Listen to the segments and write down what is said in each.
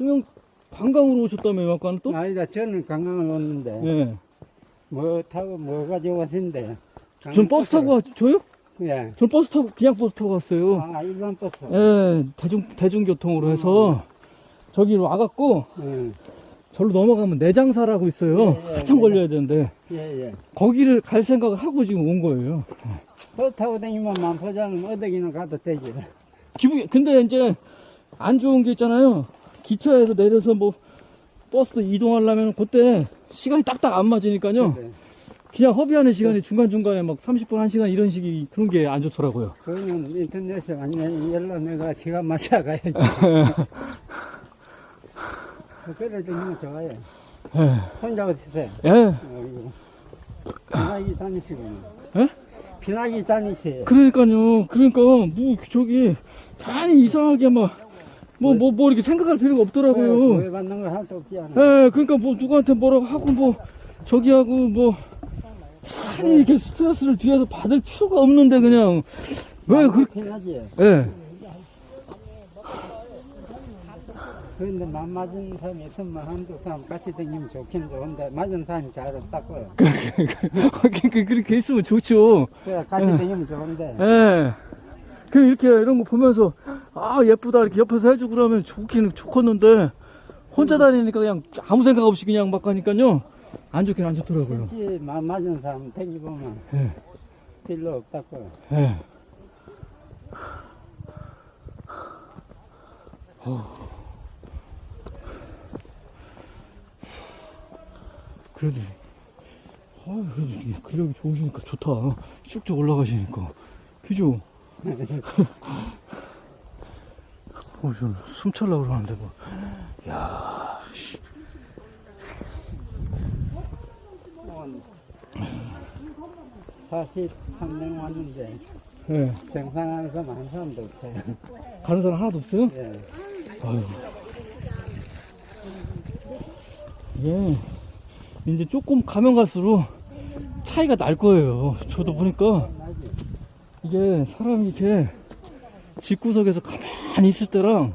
수영 관광으로 오셨다며요, 아까는 또? 아니다, 저는 관광을 왔는데, 예. 뭐 타고, 뭐 가지고 왔는데. 전 버스 타고 왔, 저요? 예. 전 버스 타고, 그냥 버스 타고 왔어요. 아, 일반 버스. 예, 대중, 대중교통으로 해서, 저기로 와갖고, 예, 절로 넘어가면 내장사라고 있어요. 예, 예, 한참 예. 걸려야 되는데, 예, 예. 거기를 갈 생각을 하고 지금 온 거예요. 버스 타고 다니면 만포장 어디기나 가도 되지. 기분, 근데 이제, 안 좋은 게 있잖아요. 기차에서 내려서 뭐, 버스 이동하려면 그때 시간이 딱딱 안 맞으니까요. 그래. 그냥 허비하는 시간이 중간중간에 막 30분, 1시간 이런 식이 그런 게 안 좋더라고요. 그거는 인터넷에 완전히 연락 내가 지가 맞춰가야지. 그래 다니면 좋아요. 예. 혼자 어디서 예. 어이구. 피나기 다니시고. 예? 피나기 다니세요. 그러니까요. 그러니까, 뭐, 저기, 다니 이상하게 막, 뭐, 뭐, 뭐, 이렇게 생각할 필요가 없더라고요. 왜 받는 거 하나도 없지 않아. 예, 그러니까 뭐, 누구한테 뭐라고 하고, 뭐, 저기 하고, 뭐, 아니, 이렇게 스트레스를 뒤에서 받을 필요가 없는데, 그냥, 왜, 그, 피나지. 예. 그런데 맘 맞은 사람이 있으면 한두 사람 같이 다니면 좋긴 좋은데 맞은 사람이 잘 없다고요. 그, 그렇게 있으면 좋죠. 그래 같이 예. 다니면 좋은데. 예. 그 이렇게 이런 거 보면서 아 예쁘다 이렇게 옆에서 해주고 그러면 좋기는 좋겠는데 혼자 다니니까 그냥 아무 생각 없이 그냥 막 가니까요 안 좋긴 안 좋더라고요. 실제 맘 맞은 사람 다니보면 예. 별로 없다고요. 예. 어. 그래도 아 그래도 이게 근력이 좋으시니까 좋다. 쭉쭉 올라가시니까 그죠? 어, 저숨 차려고 그러는데 뭐. 야, 씨. 한 43명 왔는데 예. 정상하는 사람 한 사람도 없어요. 가는 사람 하나도 없어요? 예. 아유. 이게 이제 조금 가면 갈수록 차이가 날 거예요. 저도 보니까. 이게 사람이 이렇게 집구석에서 가만히 있을 때랑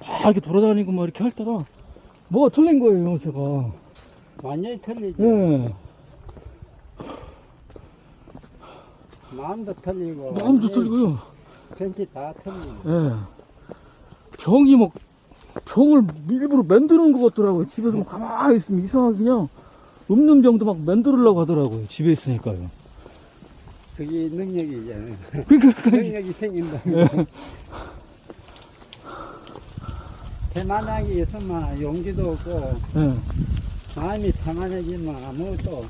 막 이렇게 돌아다니고 막 이렇게 할 때랑 뭐가 틀린 거예요, 제가. 완전히 틀리죠. 예. 마음도 틀리고. 마음도 완전히 틀리고요. 전체 다 틀리고. 예. 병이 막, 병을 일부러 만드는 것 같더라고요. 집에서 막 가만히 있으면 이상하게 그냥 없는 병도 막 만들으려고 하더라고요. 집에 있으니까요. 그게 능력이잖아요. 그러니까, 능력이 생긴다. 대만하게 있으면 용기도 없고 예. 마음이 편안해지면 아무것도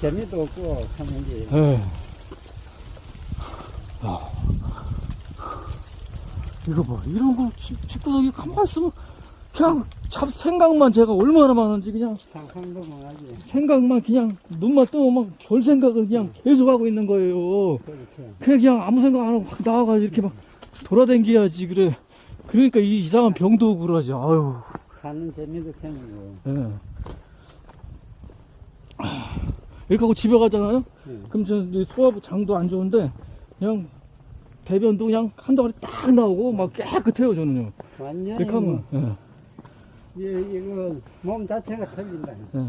재미도 없고 사는 게 예. 아. 이거 봐. 이런 거 집, 집구석에 가만히 있으면 그냥 잡, 생각만 제가 얼마나 많은지 그냥 상상도 못하지. 생각만 그냥 눈만 뜨면 막 별 생각을 그냥 계속 하고 있는 거예요. 그렇죠. 그냥 그냥 아무 생각 안 하고 확 나와가지고 이렇게 막 돌아다녀야지 그래. 그러니까 이 이상한 병도 오고 그러지. 아유. 사는 재미도 생기고. 예. 이렇게 하고 집에 가잖아요? 예. 그럼 저 소화부 장도 안 좋은데 그냥 대변도 그냥 한 덩어리 딱 나오고 막 깨끗해요 저는요. 완전히 이렇게 하면. 예. 뭐, 이, 이거 몸 자체가 틀린다. 예.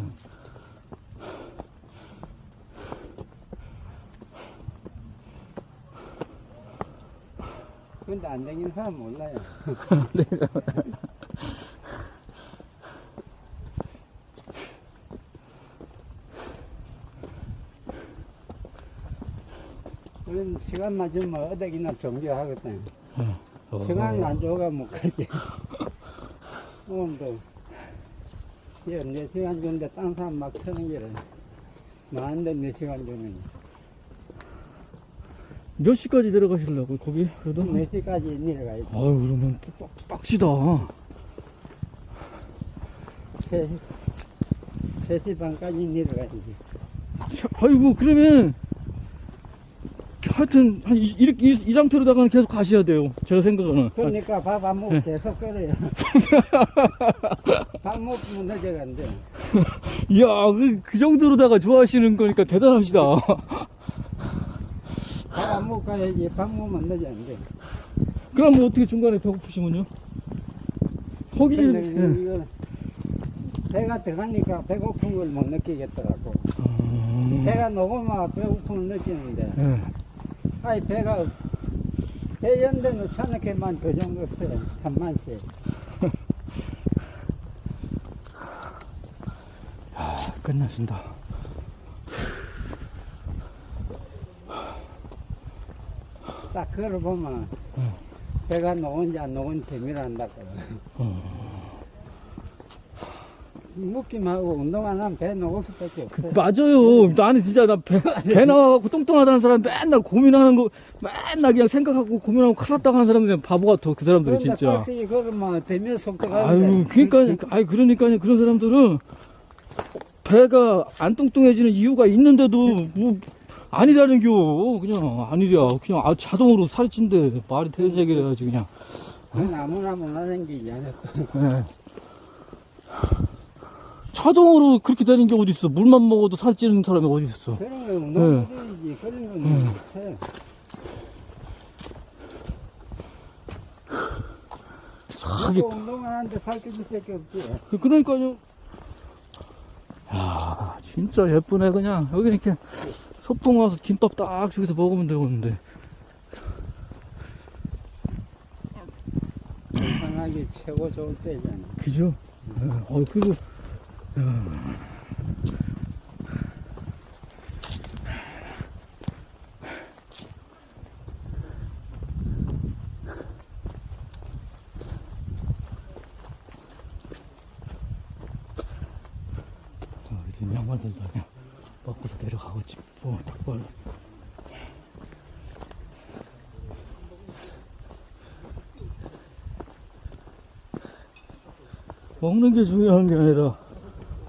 근데 안 되는 사람 몰라요. 그런 시간 맞으면 어디나 종교하거든. 어. 시간 안 좋아가 못 가지. 오늘도 예, 4시간 주는데 딴 사람 막 트는 게를 나한테 4시간 주는 몇 시까지 내려가시려고 거기 그래도? 4시까지 내려가야 돼. 아유 그러면 빡, 빡시다. 3시, 3시 반까지 내려가야지. 아이고 그러면 하여튼 한 이, 이렇게 이, 이 상태로다가는 계속 가셔야 돼요. 제가 생각은. 그러니까 밥 안 먹고 계속 끓여요. 밥 먹으면 늦어간대. 이야 그, 그 정도로다가 좋아하시는 거니까 대단하시다. 밥안 먹고 가야지. 밥 먹으면 늦어간대. 그럼 뭐 어떻게 중간에 배고프시면요? 거기, 근데 예. 이거 배가 들어가니까 배고픈 걸 못 느끼겠더라고. 음, 배가 녹으면 배고픔을 느끼는데, 예. 아이 배가 배 연대는 산악회만 그 정도. 산만치. 아, 끝났습니다. 딱 그걸 보면 음. 배가 녹은지 안 녹은지 대밀한다고. 어. 묵기만 하고 운동 안 하면 배 녹을 수밖에 없어요. 맞아요. 나는 진짜 나 배, 배 나와갖고 뚱뚱하다는 사람 맨날 고민하는 거, 맨날 그냥 생각하고 고민하고 큰일 났다고 하는 사람들 은 바보 같아. 그 사람들이 그런데 진짜. 박스기 걸으면 대면 속도가 아유, 그러니까, 아유, 그러니까요. 그런 사람들은 배가 안 뚱뚱해지는 이유가 있는데도 뭐 아니라는 겨. 그냥 아니랴. 그냥 아, 자동으로 살이 찐대. 말이 되는 얘기를 해야지, 그냥. 아무나 못하는 게 아니야. 예. 자동으로 그렇게 되는 게 어딨어. 물만 먹어도 살 찌는 사람이 어딨어. 그런 거 운동이지. 그런 건 없어요. 하게 먹고 운동 안 하는데 살찔 수밖에 없지. 그러니까요. 야, 진짜 예쁘네, 그냥. 여기 이렇게 소풍 와서 김밥 딱 저기서 먹으면 되겠는데. 건강하기 최고 좋을 때잖아. 그죠? 예, 어, 그리고, 야. 어, 이제 양반들도 그냥 먹고서 내려가고 싶고, 닭발. 먹는 게 중요한 게 아니라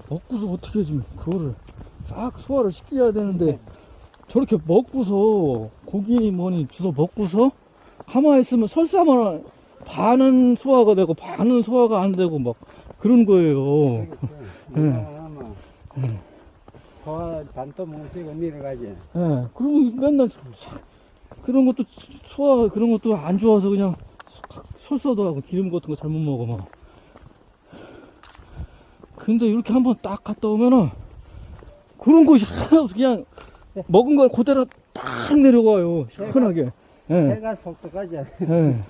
먹고서 어떻게 해주면 그거를 싹 소화를 시켜야 되는데 저렇게 먹고서 고기니 뭐니 주워 먹고서 가만히 있으면 설사만 반은 소화가 되고 반은 소화가 안 되고 막 그런 거예요. 운동 소화 반도 뭉치고 내려가지. 예, 그리고 맨날 사- 그런 것도 소화 그런 것도 안 좋아서 그냥 하고 기름 같은 거 잘못 먹어 막. 근데 이렇게 한번 딱 갔다 오면은 그런 것이 하나 없어 그냥 먹은 거 그대로 딱 내려가요 시원하게. 예, 배가 속도까지 안 예.